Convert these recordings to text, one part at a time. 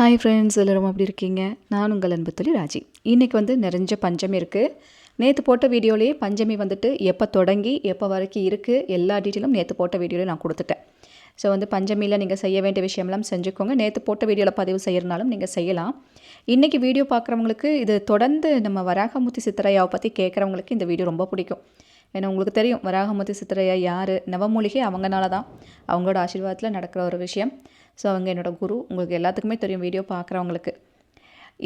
Hi friends எல்லோரும் அப்படி இருக்கீங்க? நான் உங்கள் அன்பு தொழில் ராஜி. இன்றைக்கி வந்து நிறைஞ்ச பஞ்சமி இருக்குது நேற்று போட்ட வீடியோலேயே பஞ்சமி வந்துட்டு எப்போ தொடங்கி எப்போ வரைக்கும் இருக்குது எல்லா டீட்டெயிலும் நேற்று போட்ட வீடியோவில் நான் கொடுத்துட்டேன். ஸோ வந்து பஞ்சமியில் நீங்கள் செய்ய வேண்டிய விஷயம்லாம் செஞ்சுக்கோங்க. நேற்று போட்ட வீடியோவில் பதிவு செய்கிறனாலும் நீங்கள் செய்யலாம். இன்றைக்கி வீடியோ பார்க்குறவங்களுக்கு இது தொடர்ந்து நம்ம வராகமுத்தி சித்திரையாவை பற்றி கேட்குறவங்களுக்கு இந்த வீடியோ ரொம்ப பிடிக்கும். ஏன்னா உங்களுக்கு தெரியும் வராகமுத்தி சித்திரையா யார்? நவமூலிகை அவங்கனால தான் அவங்களோட ஆசீர்வாதத்தில் நடக்கிற ஒரு விஷயம். ஸோ அவங்க என்னோடய குரு உங்களுக்கு எல்லாத்துக்குமே தெரியும் வீடியோ பார்க்குறவங்களுக்கு.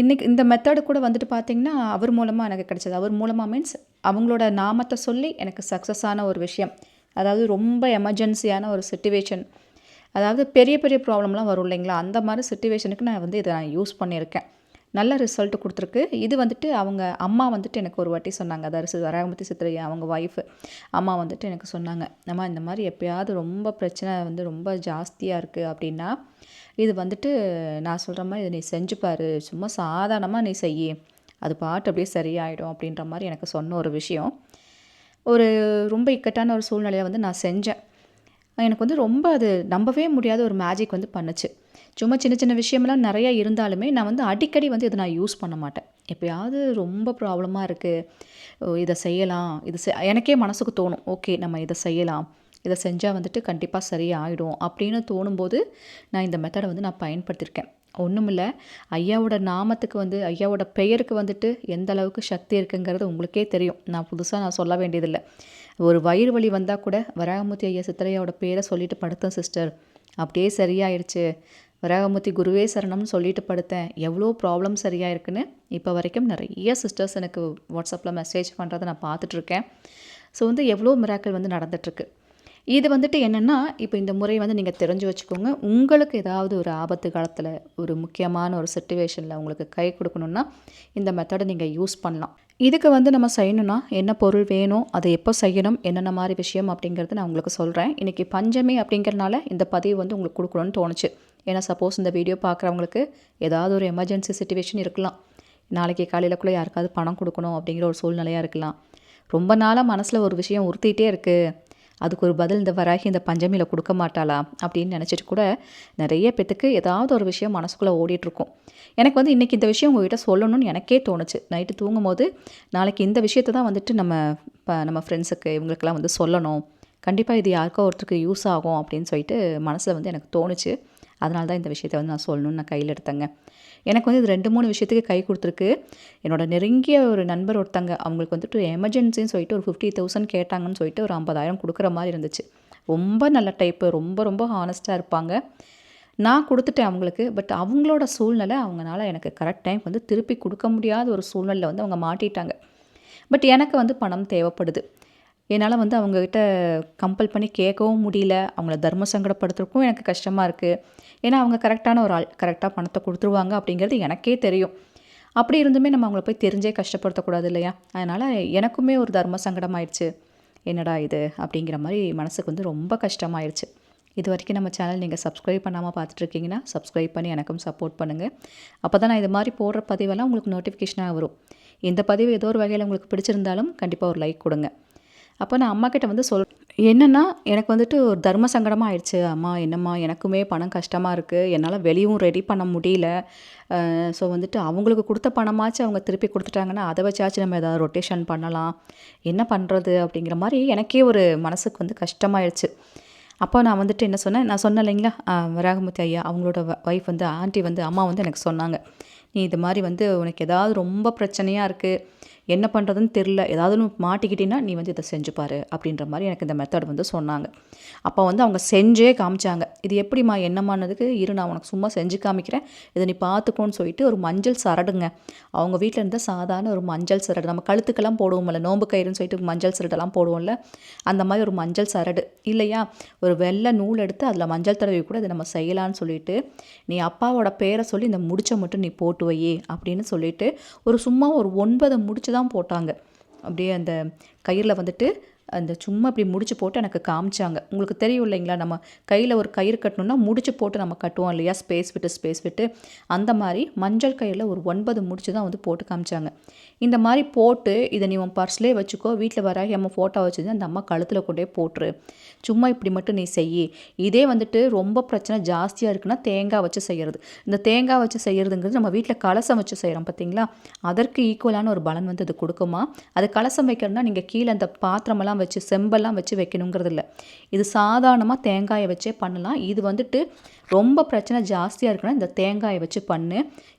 இன்றைக்கி இந்த மெத்தடு கூட வந்துட்டு பார்த்திங்கன்னா அவர் மூலமாக எனக்கு கிடச்சது. அவர் மூலமாக மீன்ஸ் அவங்களோட நாமத்தை சொல்லி எனக்கு சக்ஸஸான ஒரு விஷயம். அதாவது ரொம்ப எமர்ஜென்சியான ஒரு சுச்சுவேஷன் அதாவது பெரிய பெரிய ப்ராப்ளம்லாம் வரும் இல்லைங்களா? அந்த மாதிரி சுச்சுவேஷனுக்கு நான் வந்து இதை நான் யூஸ் பண்ணியிருக்கேன். நல்ல ரிசல்ட் கொடுத்துருக்கு. இது வந்துட்டு அவங்க அம்மா வந்துட்டு எனக்கு ஒரு வாட்டி சொன்னாங்க. அதாவது வராகமதி சித்திரை அவங்க ஒய்ஃபு அம்மா வந்துட்டு எனக்கு சொன்னாங்க. அம்மா இந்த மாதிரி எப்போயாவது ரொம்ப பிரச்சனை வந்து ரொம்ப ஜாஸ்தியாக இருக்குது அப்படின்னா இது வந்துட்டு நான் சொல்கிற மாதிரி இதை நீ செஞ்சுப்பார் சும்மா சாதாரணமாக நீ செய்யி. அது பாட்டு அப்படியே சரியாயிடும் அப்படின்ற மாதிரி எனக்கு சொன்ன ஒரு விஷயம். ஒரு ரொம்ப இக்கட்டான ஒரு சூழ்நிலையை வந்து நான் செஞ்சேன். எனக்கு வந்து ரொம்ப அது நம்பவே முடியாத ஒரு மேஜிக் வந்து பண்ணுச்சு. சும்மா சின்ன சின்ன விஷயமெல்லாம் நிறையா இருந்தாலுமே நான் வந்து அடிக்கடி வந்து இதை நான் யூஸ் பண்ண மாட்டேன். எப்போயாவது ரொம்ப ப்ராப்ளமாக இருக்குது இதை செய்யலாம். இது செ எனக்கே மனசுக்கு தோணும். ஓகே நம்ம இதை செய்யலாம். இதை செஞ்சால் வந்துட்டு கண்டிப்பாக சரியாயிடும் அப்படின்னு தோணும்போது நான் இந்த மெத்தடை வந்து நான் பயன்படுத்தியிருக்கேன். ஒன்றும் இல்லை ஐயாவோட நாமத்துக்கு வந்து ஐயாவோட பெயருக்கு வந்துட்டு எந்த அளவுக்கு சக்தி இருக்குங்கிறது உங்களுக்கே தெரியும். நான் புதுசாக நான் சொல்ல வேண்டியதில்லை. ஒரு வயிறு வலி வந்தால் கூட வராகமூர்த்தி ஐயா சித்தரையாவோட பேரை சொல்லிட்டு படுத்தேன் சிஸ்டர் அப்படியே சரியாயிடுச்சு வராகமூர்த்தி குருவே சரணம்னு சொல்லிட்டு படுத்தேன். எவ்வளோ ப்ராப்ளம் சரியாக இருக்குன்னு இப்போ வரைக்கும் நிறைய சிஸ்டர்ஸ் எனக்கு வாட்ஸ்அப்பில் மெசேஜ் பண்ணுறதை நான் பார்த்துட்ருக்கேன் ஸோ வந்து எவ்வளோ மிராக்கள் வந்து நடந்துகிட்ருக்கு இது வந்துட்டு என்னென்னா இப்போ இந்த முறை வந்து நீங்கள் தெரிஞ்சு வச்சுக்கோங்க. உங்களுக்கு ஏதாவது ஒரு ஆபத்து காலத்தில் ஒரு முக்கியமான ஒரு சுச்சுவேஷனில் உங்களுக்கு கை கொடுக்கணுன்னா இந்த மெத்தடை நீங்கள் யூஸ் பண்ணலாம். இதுக்கு வந்து நம்ம செய்யணும்னா என்ன பொருள் வேணும் அதை எப்போ செய்யணும் என்னென்ன மாதிரி விஷயம் அப்படிங்கிறது நான் உங்களுக்கு சொல்கிறேன் இன்றைக்கி பஞ்சமி அப்படிங்கிறனால இந்த பதிவு வந்து உங்களுக்கு கொடுக்கணும்னு தோணுச்சு. ஏன்னா சப்போஸ் இந்த வீடியோ பார்க்குறவங்களுக்கு ஏதாவது ஒரு எமர்ஜென்சி சுச்சுவேஷன் இருக்கலாம். நாளைக்கு காலையில் யாருக்காவது பணம் கொடுக்கணும் அப்படிங்கிற ஒரு சூழ்நிலையாக இருக்கலாம். ரொம்ப நாளாக மனசில் ஒரு விஷயம் உறுத்திட்டே இருக்குது அதுக்கு ஒரு பதில் இந்த வராகி இந்த பஞ்சமியில் கொடுக்க மாட்டாளா அப்படின்னு நினச்சிட்டு கூட நிறைய பேத்துக்கு ஏதாவது ஒரு விஷயம் மனசுக்குள்ளே ஓடிட்டுருக்கும். எனக்கு வந்து இன்றைக்கி இந்த விஷயம் உங்கள்கிட்ட சொல்லணும்னு எனக்கே தோணுச்சு. நைட்டு தூங்கும் போது நாளைக்கு இந்த விஷயத்தை தான் வந்துட்டு நம்ம இப்போ நம்ம ஃப்ரெண்ட்ஸுக்கு இவங்களுக்கெல்லாம் வந்து சொல்லணும். கண்டிப்பாக இது யாருக்கோ ஒருத்தருக்கு யூஸ் ஆகும் அப்படின்னு சொல்லிட்டு மனசில் வந்து எனக்கு தோணுச்சு. அதனால தான் இந்த விஷயத்தை வந்து நான் சொல்லணும்னு நான் கையில் எடுத்தேங்க. எனக்கு வந்து இது ரெண்டு மூணு விஷயத்துக்கு கை கொடுத்துருக்கு. என்னோட நெருங்கிய ஒரு நண்பர் ஒருத்தங்க அவங்களுக்கு வந்துட்டு எமர்ஜென்சின்னு சொல்லிட்டு ஒரு ஃபிஃப்டி தௌசண்ட் கேட்டாங்கன்னு சொல்லிட்டு ஒரு ஐம்பதாயிரம் கொடுக்குற மாதிரி இருந்துச்சு. ரொம்ப நல்ல டைப்பு ரொம்ப ரொம்ப ஹானஸ்ட்டாக இருப்பாங்க. நான் கொடுத்துட்டேன் அவங்களுக்கு பட் அவங்களோட சூழ்நிலை அவங்களால எனக்கு கரெக்ட் டைம் வந்து திருப்பி கொடுக்க முடியாத ஒரு சூழ்நிலை வந்து அவங்க மாட்டிட்டாங்க. பட் எனக்கு வந்து பணம் தேவைப்படுது. என்னால் வந்து அவங்கக்கிட்ட கம்பல் பண்ணி கேட்கவும் முடியல. அவங்கள தர்ம சங்கடப்படுத்துறதுக்கும் எனக்கு கஷ்டமாக இருக்குது ஏன்னா அவங்க கரெக்டான ஒரு ஆள் கரெக்டாக பணத்தை கொடுத்துருவாங்க அப்படிங்கிறது எனக்கே தெரியும். அப்படி இருந்துமே நம்ம அவங்கள போய் தெரிஞ்சே கஷ்டப்படுத்தக்கூடாது இல்லையா? அதனால் எனக்குமே ஒரு தர்ம சங்கடம் ஆயிடுச்சு என்னடா இது? அப்படிங்கிற மாதிரி மனசுக்கு வந்து ரொம்ப கஷ்டமாயிருச்சு இது வரைக்கும் நம்ம சேனல் நீங்கள் சப்ஸ்கிரைப் பண்ணாமல் பார்த்துட்ருக்கீங்கன்னா சப்ஸ்கிரைப் பண்ணி எனக்கும் சப்போர்ட் பண்ணுங்கள் அப்போ தான் நான் இது மாதிரி போடுற பதிவெல்லாம் உங்களுக்கு நோட்டிஃபிகேஷனாக வரும். இந்த பதிவு ஏதோ ஒரு வகையில் உங்களுக்கு பிடிச்சிருந்தாலும் கண்டிப்பாக ஒரு லைக் கொடுங்க. அப்போ நான் அம்மாக்கிட்ட வந்து சொல் என்னென்னா எனக்கு வந்துட்டு ஒரு தர்ம சங்கடமாக ஆயிடுச்சு. அம்மா என்னம்மா எனக்குமே பணம் கஷ்டமாக இருக்குது என்னால் வெளியும் ரெடி பண்ண முடியல. ஸோ வந்துட்டு அவங்களுக்கு கொடுத்த பணமாச்சும் அவங்க திருப்பி கொடுத்துட்டாங்கன்னா அதை வச்சாச்சும் நம்ம ஏதாவது ரொட்டேஷன் பண்ணலாம். என்ன பண்ணுறது அப்படிங்கிற மாதிரி எனக்கே ஒரு மனசுக்கு வந்து கஷ்டமாயிடுச்சு. அப்போ நான் வந்துட்டு என்ன சொன்னேன்? நான் சொன்னேன் இல்லைங்களா? வராகமூர்த்தி ஐயா அவங்களோட ஒய்ஃப் வந்து ஆண்டி வந்து அம்மா வந்து எனக்கு சொன்னாங்க. நீ இது மாதிரி வந்து உனக்கு ஏதாவது ரொம்ப பிரச்சனையாக இருக்குது என்ன பண்ணுறதுன்னு தெரில ஏதாவது மாட்டிக்கிட்டீங்கன்னா நீ வந்து இதை செஞ்சுப்பாரு அப்படின்ற மாதிரி எனக்கு இந்த மெத்தட் வந்து சொன்னாங்க. அப்போ வந்து அவங்க செஞ்சே காமிச்சாங்க. இது எப்படிம்மா என்னமானதுக்கு இரு நான் உனக்கு சும்மா செஞ்சு காமிக்கிறேன். இதை நீ பார்த்துக்கோன்னு சொல்லிட்டு ஒரு மஞ்சள் சரடுங்க. அவங்க வீட்டில் இருந்தால் சாதாரண ஒரு மஞ்சள் சரடு. நம்ம கழுத்துக்கெல்லாம் போடுவோம்ல நோம்பு கயிறுன்னு சொல்லிட்டு மஞ்சள் சரடெல்லாம் போடுவோம்ல அந்த மாதிரி ஒரு மஞ்சள் சரடு. இல்லையா? ஒரு வெள்ளை நூல் எடுத்து அதில் மஞ்சள் தடவை கூட இதை நம்ம செய்யலான்னு சொல்லிட்டு நீ அப்பாவோட பேரை சொல்லி இந்த முடிச்சை மட்டும் நீ போட்டு வையே அப்படின்னு சொல்லிட்டு ஒரு சும்மா ஒரு ஒன்பதை முடிச்சு தான் போட்டாங்க. அப்படியே அந்த கயிறில் வந்துட்டு அந்த சும்மா இப்படி முடிச்சு போட்டு எனக்கு காமிச்சாங்க. உங்களுக்கு தெரியும் இல்லைங்களா நம்ம கையில் ஒரு கயிறு கட்டணும்னா முடிச்சு போட்டு நம்ம கட்டுவோம் இல்லையா? ஸ்பேஸ் விட்டு ஸ்பேஸ் விட்டு. அந்த மாதிரி மஞ்சள் கயிறில் ஒரு ஒன்பது முடிச்சு தான் வந்து போட்டு காமிச்சாங்க. இந்த மாதிரி போட்டு இதை நீ உன் பர்ஸ்லேயே வச்சுக்கோ வீட்டில் வராகி அம்மா ஃபோட்டோ வச்சுருந்து அந்த அம்மா கழுத்தில் கொண்டே போட்டுரு. சும்மா இப்படி மட்டும் நீ செய் இதே வந்துட்டு ரொம்ப பிரச்சனை ஜாஸ்தியாக இருக்குன்னா தேங்காய் வச்சு செய்கிறது இந்த தேங்காய் வச்சு செய்கிறதுங்கிறது நம்ம வீட்டில் கலசம் வச்சு செய்கிறோம் பார்த்தீங்களா அதற்கு ஈக்குவலான ஒரு பலன் வந்து அது கொடுக்குமா? அது கலசம் வைக்கிறதுனா நீங்கள் கீழே அந்த பாத்திரமெல்லாம் வச்சு செம்பெல்லாம் வச்சு வைக்கணுங்கிறது இல்லை இது சாதாரணமாக தேங்காயை வச்சே பண்ணலாம். இது வந்துட்டு ரொம்ப பிரச்சனை ஜாஸ்தியாக இருக்குன்னா இந்த தேங்காயை வச்சு பண்ணு.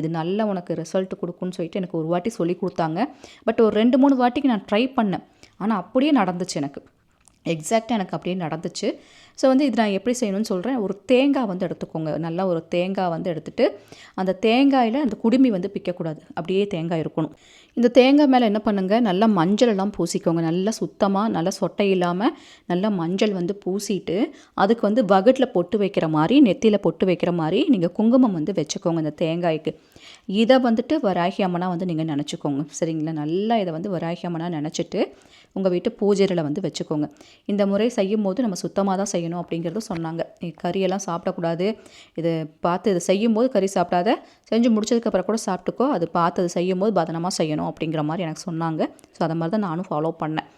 இது நல்ல உனக்கு ரிசல்ட் கொடுக்குன்னு சொல்லிட்டு எனக்கு ஒரு வாட்டி சொல்லி கொடுத்தாங்க. பட் ஒரு ரெண்டு மூணு வாட்டிக்கு நான் ட்ரை பண்ணேன். ஆனால் அப்படியே நடந்துச்சு எனக்கு. எக்ஸாக்டாக எனக்கு அப்படியே நடந்துச்சு. ஸோ வந்து இது நான் எப்படி செய்யணும்னு சொல்கிறேன் ஒரு தேங்காய் வந்து எடுத்துக்கோங்க. நல்லா ஒரு தேங்காய் வந்து எடுத்துகிட்டு அந்த தேங்காயில் அந்த குடுமி வந்து பிக்கக்கூடாது. அப்படியே தேங்காய் இருக்கணும். இந்த தேங்காய் மேலே என்ன பண்ணுங்கள் நல்லா மஞ்சள் எல்லாம் பூசிக்கோங்க. நல்லா சுத்தமாக நல்லா சொட்டை இல்லாமல் நல்லா மஞ்சள் வந்து பூசிட்டு அதுக்கு வந்து வகட்டில் பொட்டு வைக்கிற மாதிரி நெத்தியில் பொட்டு வைக்கிற மாதிரி நீங்கள் குங்குமம் வந்து வச்சுக்கோங்க இந்த தேங்காய்க்கு. இதை வந்துட்டு வராகி அம்மனா வந்து நீங்கள் நினச்சிக்கோங்க. சரிங்களா? நல்லா இதை வந்து வராகி அம்மனா நினச்சிட்டு உங்கள் வீட்டு பூஜையில் வந்து வச்சுக்கோங்க. இந்த முறை செய்யும் போது நம்ம சுத்தமாக தான் செய்யணும் அப்படிங்கிறத சொன்னாங்க. நீ கறியெல்லாம் சாப்பிடக்கூடாது. இதை பார்த்து இதை செய்யும் போது கறி சாப்பிடாத. செஞ்சு முடிச்சதுக்கப்புறம் கூட சாப்பிட்டுக்கோ. அது பார்த்து அதை செய்யும் போது பதனமாக செய்யணும் அப்படிங்கிற மாதிரி எனக்கு சொன்னாங்க. ஸோ அதை மாதிரி தான் நானும் ஃபாலோ பண்ணேன்.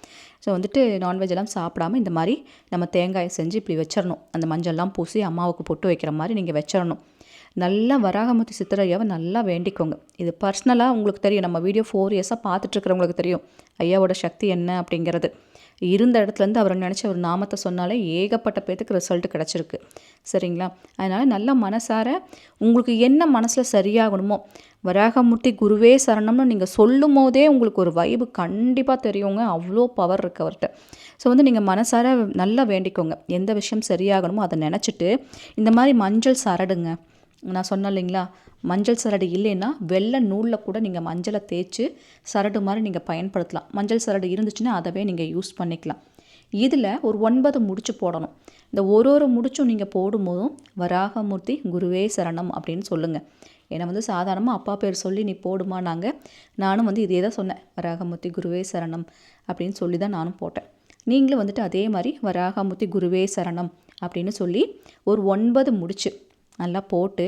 ஸோ வந்துட்டு நான்வெஜ் எல்லாம் சாப்பிடாம இந்த மாதிரி நம்ம தேங்காயை செஞ்சு இப்படி வச்சிடணும். அந்த மஞ்சள்லாம் பூசி அம்மாவுக்கு பொட்டு வைக்கிற மாதிரி நீங்கள் வச்சிடணும். நல்லா வராகமுத்தி சித்தரையாவை நல்லா வேண்டிக்கோங்க. இது பர்சனலாக உங்களுக்கு தெரியும். நம்ம வீடியோ ஃபோர் இயர்ஸாக பார்த்துட்ருக்கிறவங்களுக்கு தெரியும். ஐயாவோட சக்தி என்ன அப்படிங்கிறது. இருந்த இடத்துலேருந்து அவரை நினச்சி அவர் நாமத்தை சொன்னாலே ஏகப்பட்ட பேத்துக்கு ரிசல்ட் கிடச்சிருக்கு. சரிங்களா? அதனால் நல்ல மனசார உங்களுக்கு என்ன மனசில் சரியாகணுமோ வராகமூர்த்தி குருவே சரணம்னு நீங்கள் சொல்லும் போதே உங்களுக்கு ஒரு வைபு கண்டிப்பாக தெரியுங்க. அவ்வளோ பவர் இருக்குது அவர்கிட்ட. ஸோ வந்து நீங்கள் மனசார நல்லா வேண்டிக்கோங்க. எந்த விஷயம் சரியாகணுமோ அதை நினச்சிட்டு இந்த மாதிரி மஞ்சள் சரடுங்க. நான் சொன்னேன் இல்லைங்களா? மஞ்சள் சரடு இல்லைன்னா வெள்ளை நூலில் கூட நீங்கள் மஞ்சளை தேய்ச்சி சரடு மாதிரி நீங்கள் பயன்படுத்தலாம். மஞ்சள் சரடு இருந்துச்சுன்னா அதவே நீங்கள் யூஸ் பண்ணிக்கலாம். இதில் ஒரு ஒன்பது முடிச்சு போடணும். இந்த ஒரு ஒரு முடிச்சும் நீங்கள் போடும்போதும் வராகமூர்த்தி குருவே சரணம் அப்படின்னு சொல்லுங்கள் ஏன்னா வந்து சாதாரணமாக அப்பா பேர் சொல்லி நீ போடுமா நாங்கள் நானும் வந்து இதே தான் சொன்னேன். வராகமூர்த்தி குருவே சரணம் அப்படின்னு சொல்லி தான் நானும் போட்டேன். நீங்களும் வந்துட்டு அதே மாதிரி வராகமூர்த்தி குருவே சரணம் அப்படின்னு சொல்லி ஒரு ஒன்பது முடிச்சு நல்லா போட்டு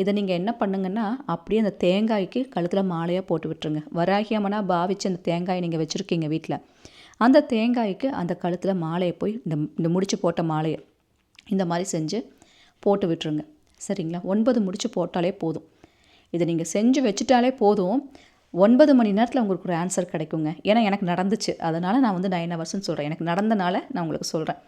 இதை நீங்கள் என்ன பண்ணுங்கன்னா அப்படியே அந்த தேங்காய்க்கு கழுத்தில் மாலையாக போட்டு விட்டுருங்க. வராகியமனாக பாவிச்சு அந்த தேங்காயை நீங்கள் வச்சுருக்கீங்க வீட்டில் அந்த தேங்காய்க்கு அந்த கழுத்தில் மாலையை போய் இந்த இந்த முடிச்சு போட்ட மாலையை இந்த மாதிரி செஞ்சு போட்டு விட்டுருங்க. சரிங்களா? ஒன்பது முடிச்சு போட்டாலே போதும். இதை நீங்கள் செஞ்சு வச்சுட்டாலே போதும். ஒன்பது மணி நேரத்தில் உங்களுக்கு ஒரு ஆன்சர் கிடைக்குங்க. ஏன்னா எனக்கு நடந்துச்சு. அதனால் நான் வந்து நைன் ஹவர்ஸ்னு சொல்கிறேன் எனக்கு நடந்தனால நான் உங்களுக்கு சொல்கிறேன்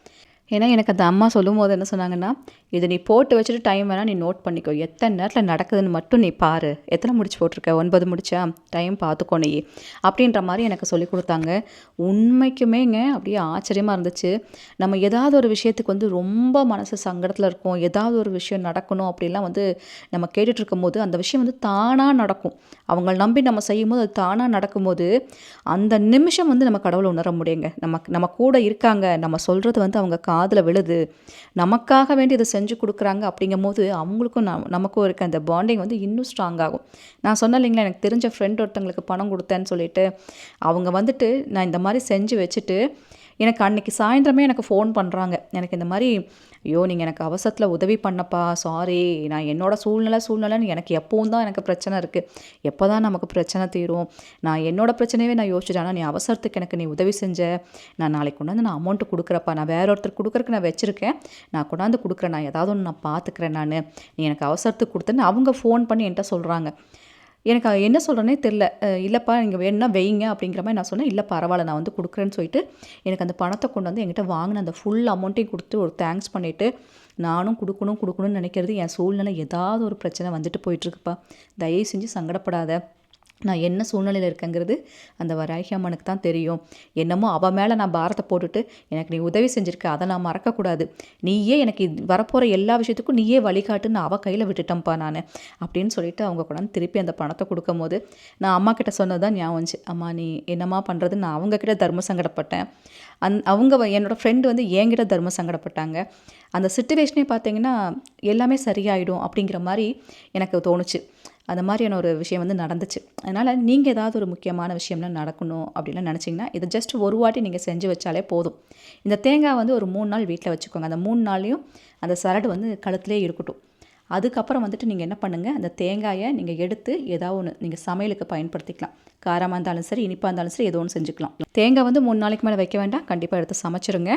ஏன்னா எனக்கு அந்த அம்மா சொல்லும் போது என்ன சொன்னாங்கன்னா இதை நீ போட்டு வச்சுட்டு டைம் வேணால் நீ நோட் பண்ணிக்கோ. எத்தனை நேரத்தில் நடக்குதுன்னு மட்டும் நீ பாரு. எத்தனை முடிச்சு போட்டிருக்க? ஒன்பது முடிச்சா? டைம் பார்த்துக்கோ நீ. அப்படின்ற மாதிரி எனக்கு சொல்லி கொடுத்தாங்க. உண்மைக்குமேங்க அப்படியே ஆச்சரியமாக இருந்துச்சு. நம்ம ஏதாவது ஒரு விஷயத்துக்கு வந்து ரொம்ப மனசு சங்கடத்தில் இருக்கும். ஏதாவது ஒரு விஷயம் நடக்கணும் அப்படிலாம் வந்து நம்ம கேட்டுட்ருக்கும் போது அந்த விஷயம் வந்து தானாக நடக்கும். அவங்கள நம்பி நம்ம செய்யும் போது அது தானாக நடக்கும்போது அந்த நிமிஷம் வந்து நம்ம கடவுளை உணர முடியுங்க. நம்ம நம்ம கூட இருக்காங்க. நம்ம சொல்கிறது வந்து அவங்க கா காதில் விழுது நமக்காக வேண்டி இதை செஞ்சு கொடுக்குறாங்க அப்படிங்கும் போது அவங்களுக்கும் நம் நமக்கும் இருக்க அந்த பாண்டிங் வந்து இன்னும் ஸ்ட்ராங் ஆகும். நான் சொன்ன இல்லைங்களா எனக்கு தெரிஞ்ச ஃப்ரெண்ட் ஒருத்தங்களுக்கு பணம் கொடுத்தேன்னு சொல்லிட்டு அவங்க வந்துட்டு நான் இந்த மாதிரி செஞ்சு வச்சுட்டு எனக்கு அன்றைக்கி சாயந்தரமே எனக்கு ஃபோன் பண்ணுறாங்க எனக்கு இந்த மாதிரி ஐயோ நீங்கள் எனக்கு அவசரத்தில் உதவி பண்ணப்பா சாரி நான் என்னோடய சூழ்நிலை சூழ்நிலைன்னு எனக்கு எப்போவும் தான் எனக்கு பிரச்சனை இருக்குது எப்போ தான் நமக்கு பிரச்சனை தீரும்? நான் என்னோடய பிரச்சனையே நான் யோசிச்சிட்டேன். ஆனால் நீ அவசரத்துக்கு எனக்கு நீ உதவி செஞ்ச நான் நாளைக்கு கொண்டாந்து நான் அமௌண்ட்டு கொடுக்குறப்பா நான் வேற ஒருத்தர் கொடுக்குறக்கு நான் வச்சுருக்கேன். நான் கொண்டாந்து கொடுக்குறேன். நான் ஏதாவது ஒன்று நான் பார்த்துக்கிறேன் நான். நீ எனக்கு அவசரத்துக்கு கொடுத்தேன்னு அவங்க ஃபோன் பண்ணி என்கிட்ட சொல்கிறாங்க எனக்கு என்ன சொல்கிறேன்னே தெரில இல்லைப்பா நீங்கள் வேணும்னா வெயிங்க அப்படிங்கிற மாதிரி நான் சொன்னேன். இல்லை பரவாயில்ல நான் வந்து கொடுக்குறேன்னு சொல்லிட்டு எனக்கு அந்த பணத்தை கொண்டு வந்து என்கிட்ட வாங்கின அந்த ஃபுல் அமௌண்ட்டையும் கொடுத்து ஒரு தேங்க்ஸ் பண்ணிவிட்டு நானும் கொடுக்கணும் கொடுக்கணும்னு நினைக்கிறது என் சூழ்நிலை ஏதாவது ஒரு பிரச்சனை வந்துட்டு போயிட்டுருக்குப்பா தயவு செஞ்சு சங்கடப்படாத. நான் என்ன சூழ்நிலையில் இருக்கேங்கிறது அந்த வராகி அம்மனுக்கு தான் தெரியும். என்னமோ அவள் மேலே நான் பாரத்தை போட்டுட்டு எனக்கு நீ உதவி செஞ்சுருக்க அதை நான் மறக்கக்கூடாது. நீயே எனக்கு வரப்போகிற எல்லா விஷயத்துக்கும் நீயே வழிகாட்டுன்னு அவள் கையில் விட்டுட்டேன்ப்பா நான். அப்படின்னு சொல்லிட்டு அவங்க கூட திருப்பி அந்த பணத்தை கொடுக்கும் போது நான் அம்மா கிட்ட சொன்னது தான் ஞாபகம் வந்துச்சு. அம்மா நீ என்னம்மா பண்ணுறது நான் அவங்கக்கிட்ட தர்ம சங்கடப்பட்டேன். அந் அவங்க என்னோடய ஃப்ரெண்டு வந்து என்கிட்ட தர்ம சங்கடப்பட்டாங்க. அந்த சுச்சுவேஷனே பார்த்தீங்கன்னா எல்லாமே சரியாயிடும் அப்படிங்கிற மாதிரி எனக்கு தோணுச்சு. அந்த மாதிரியான ஒரு விஷயம் வந்து நடந்துச்சு. அதனால் நீங்கள் ஏதாவது ஒரு முக்கியமான விஷயம்லாம் நடக்கணும் அப்படின்லாம் நினச்சிங்கன்னா இதை ஜஸ்ட் ஒரு வாட்டி நீங்கள் செஞ்சு வச்சாலே போதும். இந்த தேங்காய் வந்து ஒரு மூணு நாள் வீட்டில் வச்சுக்கோங்க. அந்த மூணு நாளையும் அந்த சரடு வந்து கழுத்துலேயே இருக்கட்டும். அதுக்கப்புறம் வந்துட்டு நீங்கள் என்ன பண்ணுங்கள் அந்த தேங்காயை நீங்கள் எடுத்து ஏதாவது ஒன்று நீங்கள் சமையலுக்கு பயன்படுத்திக்கலாம். காரமாக இருந்தாலும் சரி இனிப்பாக இருந்தாலும் சரி ஏதோ ஒன்று செஞ்சுக்கலாம். தேங்காய் வந்து மூணு நாளைக்கு மேலே வைக்க வேண்டாம். கண்டிப்பாக எடுத்து சமைச்சிருங்க.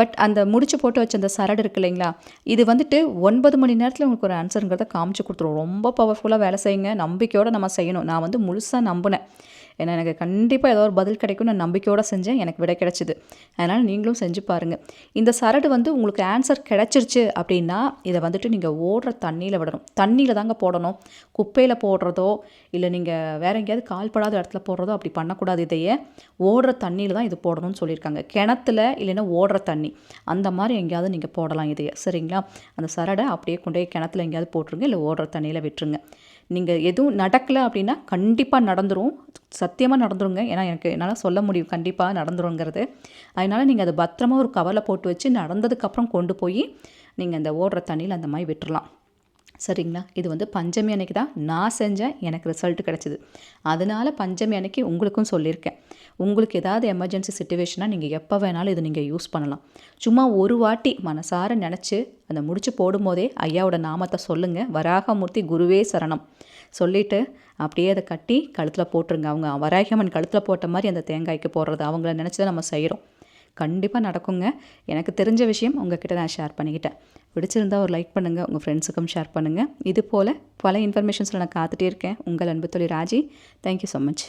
பட் அந்த முடிச்சு போட்டு வச்ச அந்த சரடு இருக்கு இல்லைங்களா இது வந்துட்டு ஒன்பது மணி நேரத்தில் உங்களுக்கு ஒரு ஆன்சருங்கிறத காமிச்சு கொடுத்துரும். ரொம்ப பவர்ஃபுல்லாக வேலை செய்யுங்க. நம்பிக்கையோடு நம்ம செய்யணும். நான் வந்து முழுசாக நம்பினேன். ஏன்னா எனக்கு கண்டிப்பாக ஏதோ ஒரு பதில் கிடைக்கும்னு நான் நம்பிக்கையோடு செஞ்சேன். எனக்கு விடை கிடைச்சிது. அதனால் நீங்களும் செஞ்சு பாருங்கள் இந்த சரடு வந்து உங்களுக்கு ஆன்சர் கிடைச்சிருச்சு அப்படின்னா இதை வந்துட்டு நீங்கள் ஓடுற தண்ணியில் விடணும். தண்ணியில் தாங்க போடணும். குப்பையில் போடுறதோ இல்லை நீங்கள் வேற எங்கேயாவது கால்படாத இடத்துல போடுறதோ அப்படி பண்ணக்கூடாது இதையே. ஓடுற தண்ணியில் தான் இது போடணும்னு சொல்லியிருக்காங்க. கிணத்துல இல்லைன்னா ஓடுற தண்ணி. அந்த மாதிரி எங்கேயாவது நீங்கள் போடலாம் இதையே. சரிங்களா? அந்த சரடை அப்படியே கொண்டு போய் கிணத்துல எங்கேயாவது போட்டுருங்க இல்லை ஓடுற தண்ணியில் விட்டுருங்க. நீங்கள் எதுவும் நடக்கலை அப்படின்னா கண்டிப்பாக நடந்துரும். சத்தியமாக நடந்துருங்க. ஏன்னா எனக்கு என்னால் சொல்ல முடியும். கண்டிப்பாக நடந்துருங்கிறது. அதனால் நீங்கள் அதை பத்திரமாக ஒரு கவரில் போட்டு வச்சு நடந்ததுக்கப்புறம் கொண்டு போய் நீங்கள் அந்த ஓடுற தண்ணியில் அந்த மாதிரி விட்டுறலாம். சரிங்களா? இது வந்து பஞ்சமி அன்னைக்கு தான் நான் செஞ்சேன் எனக்கு ரிசல்ட் கிடச்சிது. அதனால் பஞ்சமி அன்னைக்கு உங்களுக்கும் சொல்லியிருக்கேன். உங்களுக்கு ஏதாவது எமர்ஜென்சி சுச்சுவேஷனாக நீங்கள் எப்போ வேணாலும் இதை நீங்கள் யூஸ் பண்ணலாம். சும்மா ஒரு வாட்டி மனசார நினச்சி அந்த முடிச்சு போடும்போதே ஐயாவோட நாமத்தை சொல்லுங்கள் வராகமூர்த்தி குருவே சரணம். சொல்லிவிட்டு அப்படியே அதை கட்டி கழுத்தில் போட்டுருங்க. அவங்க வராகமன் கழுத்தில் போட்ட மாதிரி அந்த தேங்காய்க்கு போடுறது அவங்கள நினச்சி தான் நம்ம செய்கிறோம் கண்டிப்பாக நடக்குங்க. எனக்கு தெரிஞ்ச விஷயம் உங்ககிட்ட நான் ஷேர் பண்ணிக்கிட்டேன். பிடிச்சிருந்தா ஒரு லைக் பண்ணுங்கள் உங்கள் ஃப்ரெண்ட்ஸுக்கும் ஷேர் பண்ணுங்கள் இது போல் பல இன்ஃபர்மேஷன்ஸில் நான் காத்துட்டே இருக்கேன். உங்கள் அன்பு தொழில் ராஜி தேங்க்யூ ஸோ மச்